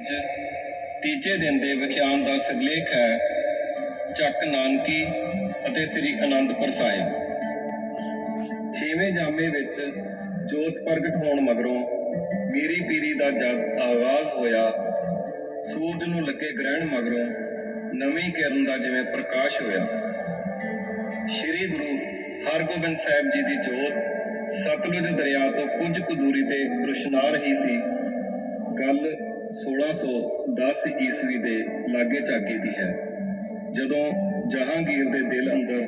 ਤੀਜੇ ਦਿਨ ਦੇ ਵਿਖਿਆਨ ਦਾ ਸਿਰਲੇਖ ਹੈ ਚੱਕ ਨਾਨਕੀ ਅਤੇ ਸ੍ਰੀ ਅਨੰਦਪੁਰ ਸਾਹਿਬ। ਛੇਵੇਂ ਜਾਮੇ ਵਿੱਚ ਜੋਤ ਪ੍ਰਗਟ ਹੋਣ ਮਗਰੋਂ ਮੀਰੀ ਪੀਰੀ ਦਾ ਜਦ ਆਵਾਜ਼ ਹੋਇਆ, ਸੂਰਜ ਨੂੰ ਲੱਗੇ ਗ੍ਰਹਿਣ ਮਗਰੋਂ ਨਵੀਂ ਕਿਰਨ ਦਾ ਜਿਵੇਂ ਪ੍ਰਕਾਸ਼ ਹੋਇਆ। ਸ੍ਰੀ ਗੁਰੂ ਹਰਗੋਬਿੰਦ ਸਾਹਿਬ ਜੀ ਦੀ ਜੋਤ ਸਤਲੁਜ ਦਰਿਆ ਤੋਂ ਕੁਝ ਕੁ ਦੂਰੀ ਤੇ ਰੁਸ਼ਨਾ ਰਹੀ ਸੀ। ਗੱਲ 1610 ਈਸਵੀ ਦੇ ਲਾਗੇ ਚਾਗੇ ਦੀ ਹੈ। ਜਦੋਂ ਜਹਾਂਗੀਰ ਦੇ ਦਿਲ ਅੰਦਰ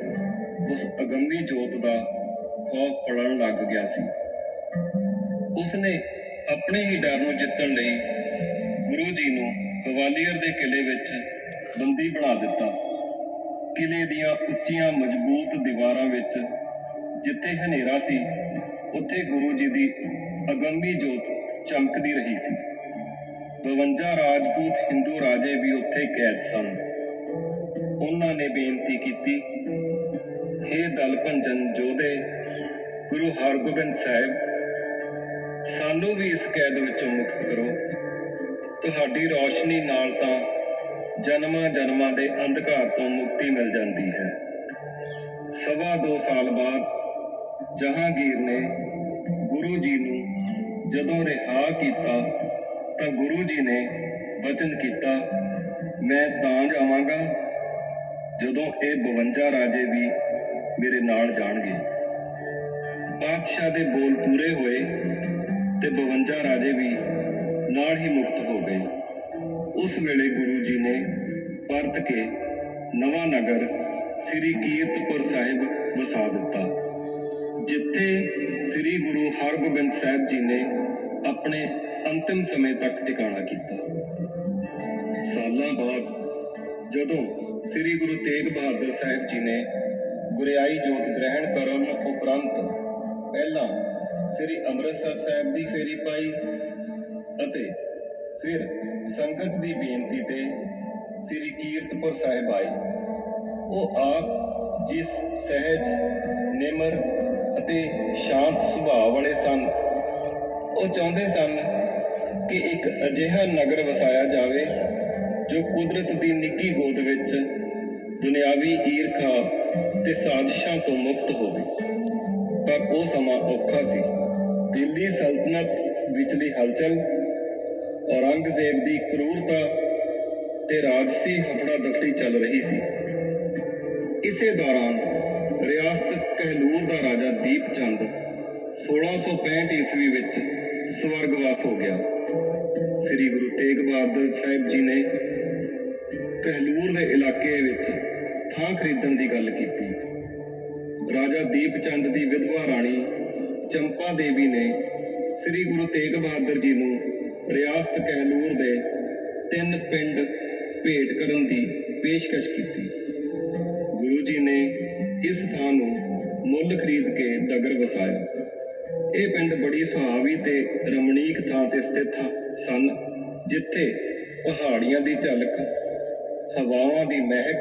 ਉਸ ਅਗੰਮੀ ਜੋਤ ਦਾ ਖੌਫ ਪੜਨ ਲੱਗ ਗਿਆ ਸੀ, ਉਸਨੇ ਆਪਣੇ ਹੀ ਡਰ ਨੂੰ ਜਿੱਤਣ ਲਈ ਗੁਰੂ ਜੀ ਨੂੰ ਗਵਾਲੀਅਰ ਦੇ ਕਿਲੇ ਵਿੱਚ ਬੰਦੀ ਬਣਾ ਦਿੱਤਾ। ਕਿਲੇ ਦੀਆਂ ਉੱਚੀਆਂ ਮਜ਼ਬੂਤ ਦੀਵਾਰਾਂ ਵਿੱਚ ਜਿੱਥੇ ਹਨੇਰਾ ਸੀ, ਉੱਥੇ ਗੁਰੂ ਜੀ ਦੀ ਅਗੰਮੀ ਜੋਤ ਚਮਕਦੀ ਰਹੀ ਸੀ। 52 ਰਾਜਪੂਤ ਹਿੰਦੂ ਰਾਜੇ ਵੀ ਉੱਥੇ ਕੈਦ ਸਨ। ਉਹਨਾਂ ਨੇ ਬੇਨਤੀ ਕੀਤੀ हे ਦਲ ਭੰਜਨ ਜੋਧੇ ਗੁਰੂ ਹਰਗੋਬਿੰਦ ਸਾਹਿਬ, ਸਾਨੂੰ ਵੀ ਇਸ ਕੈਦ ਵਿੱਚੋਂ ਮੁਕਤ ਕਰੋ। ਤੁਹਾਡੀ ਰੌਸ਼ਨੀ ਨਾਲ ਤਾਂ ਜਨਮਾਂ ਜਨਮਾਂ ਦੇ ਅੰਧਕਾਰ ਤੋਂ ਮੁਕਤੀ ਮਿਲ ਜਾਂਦੀ ਹੈ। ਸਵਾ ਦੋ ਸਾਲ ਬਾਅਦ ਜਹਾਂਗੀਰ ਨੇ ਗੁਰੂ ਜੀ ਨੂੰ ਜਦੋਂ ਰਿਹਾ ਕੀਤਾ ਤਾਂ ਗੁਰੂ ਜੀ ਨੇ ਵਚਨ ਕੀਤਾ, ਮੈਂ ਤਾਂ ਜਾਵਾਂਗਾ ਜਦੋਂ ਇਹ 52 ਰਾਜੇ ਵੀ ਮੇਰੇ ਨਾਲ ਜਾਣਗੇ। ਬਾਦਸ਼ਾਹ ਦੇ ਬੋਲ ਪੂਰੇ ਹੋਏ ਤੇ 52 ਰਾਜੇ ਵੀ ਨਾਲ ਹੀ ਮੁਕਤ ਹੋ ਗਏ। ਉਸ ਵੇਲੇ ਗੁਰੂ ਜੀ ਨੇ ਪਰਤ ਕੇ ਨਵਾਂ ਨਗਰ ਸ੍ਰੀ ਕੀਰਤਪੁਰ ਸਾਹਿਬ ਵਸਾ ਦਿੱਤਾ, ਜਿੱਥੇ ਸ੍ਰੀ ਗੁਰੂ ਹਰਗੋਬਿੰਦ ਸਾਹਿਬ ਜੀ ਨੇ ਆਪਣੇ ਅੰਤਿਮ ਸਮੇਂ ਤੱਕ ਟਿਕਾਣਾ ਕੀਤਾ। ਸਾਲਾਂ ਬਾਅਦ ਜਦੋਂ ਸ੍ਰੀ ਗੁਰੂ ਤੇਗ ਬਹਾਦਰ ਸਾਹਿਬ ਜੀ ਨੇ ਗੁਰਿਆਈ ਜੋਤ ਗ੍ਰਹਿਣ ਕਰਨ ਉਪਰੰਤ ਪਹਿਲਾਂ ਸ੍ਰੀ ਅੰਮ੍ਰਿਤਸਰ ਸਾਹਿਬ ਦੀ ਫੇਰੀ ਪਾਈ ਅਤੇ ਫਿਰ ਸੰਗਤ ਦੀ ਬੇਨਤੀ ਤੇ ਸ੍ਰੀ ਕੀਰਤਪੁਰ ਸਾਹਿਬ ਆਏ। ਉਹ ਆਪ ਜਿਸ ਸਹਿਜ, ਨਿਮਰ ਅਤੇ ਸ਼ਾਂਤ ਸੁਭਾਅ ਵਾਲੇ ਸਨ, ਉਹ ਚਾਹੁੰਦੇ ਸਨ ਕਿ ਇੱਕ ਅਜਿਹਾ ਨਗਰ ਵਸਾਇਆ ਜਾਵੇ ਜੋ ਕੁਦਰਤ ਦੀ ਨਿੱਕੀ ਗੋਦ ਵਿੱਚ ਦੁਨਿਆਵੀ ਈਰਖਾ ਤੇ ਸਾਜ਼ਿਸ਼ਾਂ ਤੋਂ ਮੁਕਤ ਹੋਵੇ। ਪਰ ਉਹ ਸਮਾਂ ਔਖਾ ਸੀ। ਦਿੱਲੀ ਸਲਤਨਤ ਵਿਚਲੀ ਹਲਚਲ, ਔਰੰਗਜ਼ੇਬ ਦੀ ਕਰੂਰਤਾ ਤੇ ਰਾਜਸੀ ਹਫੜਾ ਦਫੜੀ ਚੱਲ ਰਹੀ ਸੀ। ਇਸੇ ਦੌਰਾਨ ਰਿਆਸਤ ਕਹਿਲੂਰ ਦਾ ਰਾਜਾ ਦੀਪ ਚੰਦ 1665 ਈਸਵੀ ਵਿੱਚ ਸਵਰਗਵਾਸ ਹੋ ਗਿਆ। ਸ੍ਰੀ ਗੁਰੂ ਤੇਗ ਬਹਾਦਰ ਸਾਹਿਬ ਜੀ ਨੇ ਕਹਿਲੂਰ ਦੇ ਇਲਾਕੇ ਵਿੱਚ ਥਾਂ ਖਰੀਦਣ ਦੀ ਗੱਲ ਕੀਤੀ। ਰਾਜਾ ਦੀਪ ਚੰਦ ਦੀ ਵਿਧਵਾ ਰਾਣੀ ਚੰਪਾ ਦੇਵੀ ਨੇ ਸ੍ਰੀ ਗੁਰੂ ਤੇਗ ਬਹਾਦਰ ਜੀ ਨੂੰ ਰਿਆਸਤ ਕਹਿਲੂਰ ਦੇ ਤਿੰਨ ਪਿੰਡ ਭੇਟ ਕਰਨ ਦੀ ਪੇਸ਼ਕਸ਼ ਕੀਤੀ। ਗੁਰੂ ਜੀ ਨੇ ਇਸ ਥਾਂ ਨੂੰ ਮੁੱਲ ਖਰੀਦ ਕੇ ਨਗਰ ਵਸਾਇਆ। ਇਹ ਪਿੰਡ ਬੜੀ ਸੁਹਾਵੀ ਤੇ ਰਮਣੀਕ ਥਾਂ ਤੇ ਸਥਿਤ ਸਨ, ਜਿੱਥੇ ਪਹਾੜੀਆਂ ਦੀ ਝਲਕ, ਹਵਾਵਾਂ ਦੀ ਮਹਿਕ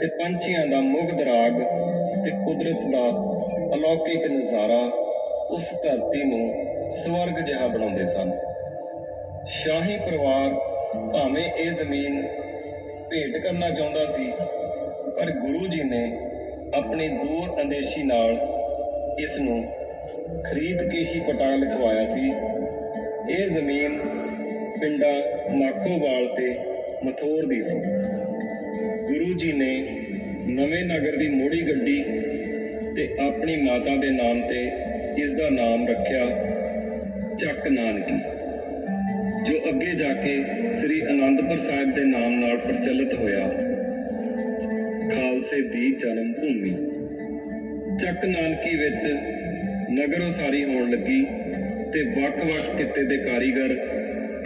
ਤੇ ਪੰਛੀਆਂ ਦਾ ਮੁਗਧ ਰਾਗ ਤੇ ਕੁਦਰਤ ਦਾ ਅਲੌਕਿਕ ਨਜ਼ਾਰਾ ਉਸ ਧਰਤੀ ਨੂੰ ਸਵਰਗ ਜਿਹਾ ਬਣਾਉਂਦੇ ਸਨ। ਸ਼ਾਹੀ ਪਰਿਵਾਰ ਭਾਵੇਂ ਇਹ ਜ਼ਮੀਨ ਭੇਟ ਕਰਨਾ ਚਾਹੁੰਦਾ ਸੀ, ਪਰ ਗੁਰੂ ਜੀ ਨੇ ਆਪਣੀ ਦੂਰ ਅੰਦੇਸ਼ੀ ਨਾਲ ਇਸ ਨੂੰ ਖਰੀਦ ਕੇ ਹੀ ਪਟਾ ਲਿਖਵਾਇਆ ਸੀ। ਇਹ ਜ਼ਮੀਨ ਪਿੰਡਾਂ ਮਾਖੋਵਾਲ ਤੇ ਮਥੋਰ ਦੀ ਸੀ। ਗੁਰੂ ਜੀ ਨੇ ਨਵੇਂ ਨਗਰ ਦੀ ਮੋੜੀ ਗੱਡੀ ਤੇ ਆਪਣੀ ਮਾਤਾ ਦੇ ਨਾਮ ਤੇ ਇਸ ਦਾ ਨਾਮ ਰੱਖਿਆ ਚੱਕ ਨਾਨਕੀ, ਜੋ ਅੱਗੇ ਜਾ ਕੇ ਸ੍ਰੀ ਅਨੰਦਪੁਰ ਸਾਹਿਬ ਦੇ ਨਾਮ ਨਾਲ ਪ੍ਰਚਲਿਤ ਹੋਇਆ। ਖਾਲਸੇ ਦੀ ਜਨਮ ਭੂਮੀ। ਚੱਕ ਨਾਨਕੀ ਵਿੱਚ ਨਗਰ ਉਸਾਰੀ ਹੋਣ ਲੱਗੀ ਤੇ ਵੱਖ-ਵੱਖ ਕਿੱਤੇ ਦੇ ਕਾਰੀਗਰ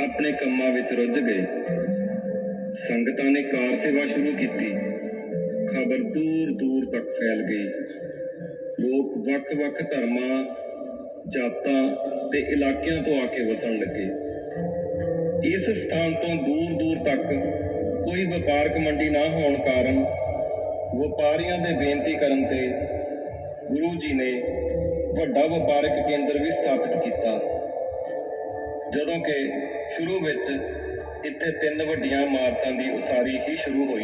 ਆਪਣੇ ਕੰਮਾਂ ਵਿੱਚ ਰੁੱਝ ਗਏ। ਸੰਗਤਾਂ ਨੇ ਕਾਰ ਸੇਵਾ ਸ਼ੁਰੂ ਕੀਤੀ। ਖਬਰ ਦੂਰ-ਦੂਰ ਤੱਕ ਫੈਲ ਗਈ। ਲੋਕ ਵੱਖ-ਵੱਖ ਧਰਮਾਂ, ਜਾਤਾਂ ਤੇ ਇਲਾਕਿਆਂ ਤੋਂ ਆ ਕੇ ਵਸਣ ਲੱਗੇ। ਇਸ ਸਥਾਨ ਤੋਂ ਦੂਰ-ਦੂਰ ਤੱਕ ਕੋਈ ਵਪਾਰਕ ਮੰਡੀ ਨਾ ਹੋਣ ਕਾਰਨ ਵਪਾਰੀਆਂ ਦੇ ਬੇਨਤੀ ਕਰਨ ਤੇ ਗੁਰੂ ਜੀ ਨੇ ਵੱਡਾ ਵਪਾਰਕ ਕੇਂਦਰ ਵੀ ਸਥਾਪਿਤ ਕੀਤਾ। ਜਦੋਂ ਕਿ ਸ਼ੁਰੂ ਵਿੱਚ ਇੱਥੇ ਤਿੰਨ ਵੱਡੀਆਂ ਇਮਾਰਤਾਂ ਦੀ ਉਸਾਰੀ ਹੀ ਸ਼ੁਰੂ ਹੋਈ।